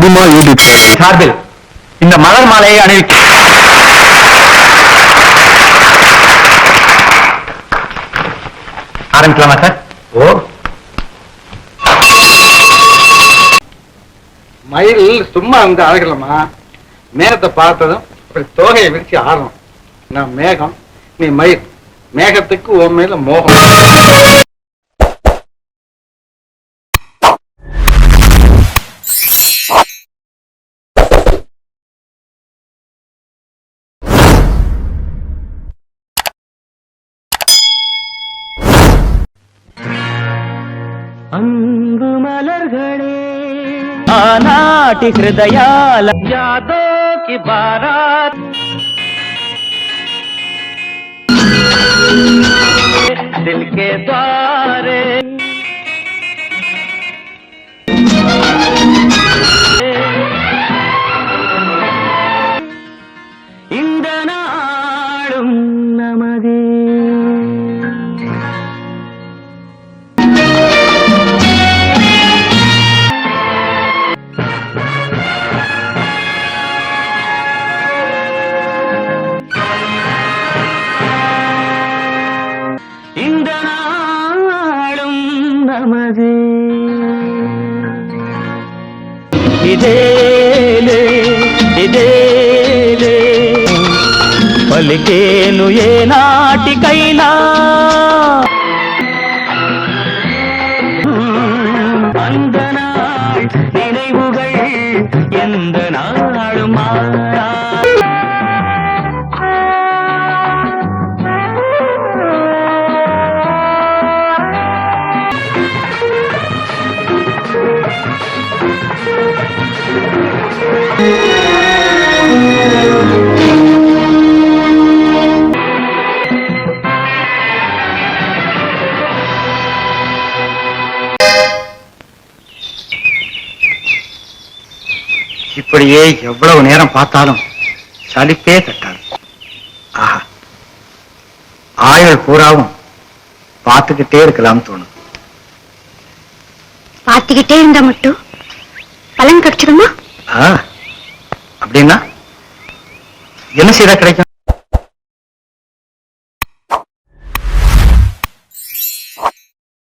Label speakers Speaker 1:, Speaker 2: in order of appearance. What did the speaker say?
Speaker 1: அதிகமா ஈடுபட்டு
Speaker 2: சார்பில் இந்த மலர் மாலையை அணிவிக்க ஆரம்பிக்கலாமா சார்? ஓ.
Speaker 3: மயில் சும்மா வந்து அழகலமா மேகத்தை பார்த்ததும் இப்படி தோகையை விரிச்சு ஆடணும். நான் மேகம் நீ மயில். மேகத்துக்கு உன் மேல மோகம்.
Speaker 4: అందు మలర్గడే ఆనాటి హృదయాల యాదోకి బారాత్ దిల్ కే ద్వారే இந்த நாளும் நமதே ఇదేలే ఇదేలే పలికేను ఏ నాటికైనా
Speaker 2: இப்படியே எவ்வளவு நேரம் பார்த்தாலும் சலிப்பே தட்டாது ஆஹா ஆயுள் பூராவும் பார்த்துக்கிட்டே இருக்கலாம் தோணும்
Speaker 5: பார்த்துக்கிட்டே இருந்தா மட்டும் பலன் கிடைச்சிடுமா
Speaker 2: ஆ, அப்படின்னா என்ன செய்தா கிடைக்கும்?